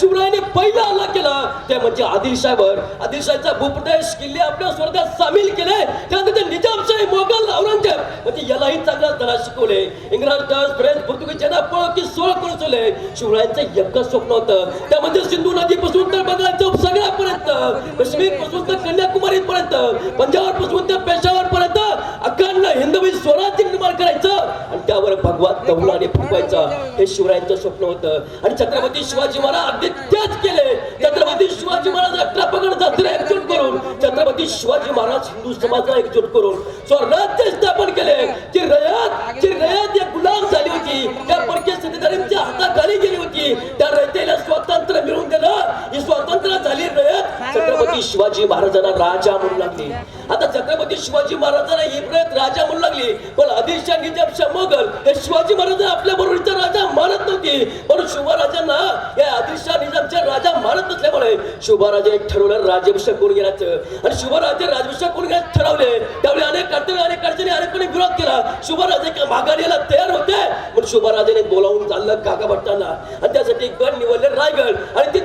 शिवरायाने पहिला हल्ला केला. ते म्हणजे आदिलशाहीवर आदिलशाहीचा भूप्रदेश किल्ले आपल्या स्वर्गात सामील केले. त्यानंतर निजामशाही मोगल औरंगजेब म्हणजे यालाही चांगला धडा शिकवले. इंग्रज डच फ्रेंच पोर्तुगीज यांना पळ की सोळ करून सोडले. शिवरायांचं एकच स्वप्न होतं. त्यामध्ये सिंधू नदीपासून तर बंगालच्या उपसागरापर्यंत काश्मीरपासून तर कन्याकुमारी पर्यंत पंजाबपासून तर पेशावर पर्यंत अखंड हिंदवी स्वराज्य निर्माण करायचं आणि त्यावर भगवा तवलाने फुकवायचं हे शिवरायांचं स्वप्न होतं. आणि छत्रपती शिवाजी महाराज अगदी तेच केले. छत्रपती शिवाजी महाराज अठरा पगड दसरे एकजूट करून. छत्रपती शिवाजी महाराज हिंदू समाजाला एकजूट करून. स्वराज्य स्थापन केले. जी रयत जी रयत या गुलाम झाली होती त्या परकीय सत्तेधाऱ्यांच्या हाताखाली गेली होती. त्या रयतेला स्वातंत्र्य मिळवून दिलं ही स्वातंत्र्य झाली रयत. छत्रपती शिवाजी महाराजांना राजा म्हणून लागली. आता छत्रपती शिवाजी महाराजांना ही प्रयत राजा म्हणू निजामशा मोगल हे शिवाजी महाराज आपल्या बरोबरीचा राजा मानत नव्हते. म्हणून शिवराजांना या आदिलशाह निजामच्या राजा मानत नसल्यामुळे शिवराजांनी ठरवलं राज्याभिषेक करून घेण्याचं. आणि शिवराजे राज्याभिषेक करून घेण्याचं ठरवले. त्यावेळी अनेक अडचणी अनेक अडचणी अनेकपणे विरोध केला. शिवराजे का माघारीला तयार होते. पण शिवराजाने बोलावून चाललं काका भट्टांना आणि त्यासाठी गड निवडले रायगड. आणि ते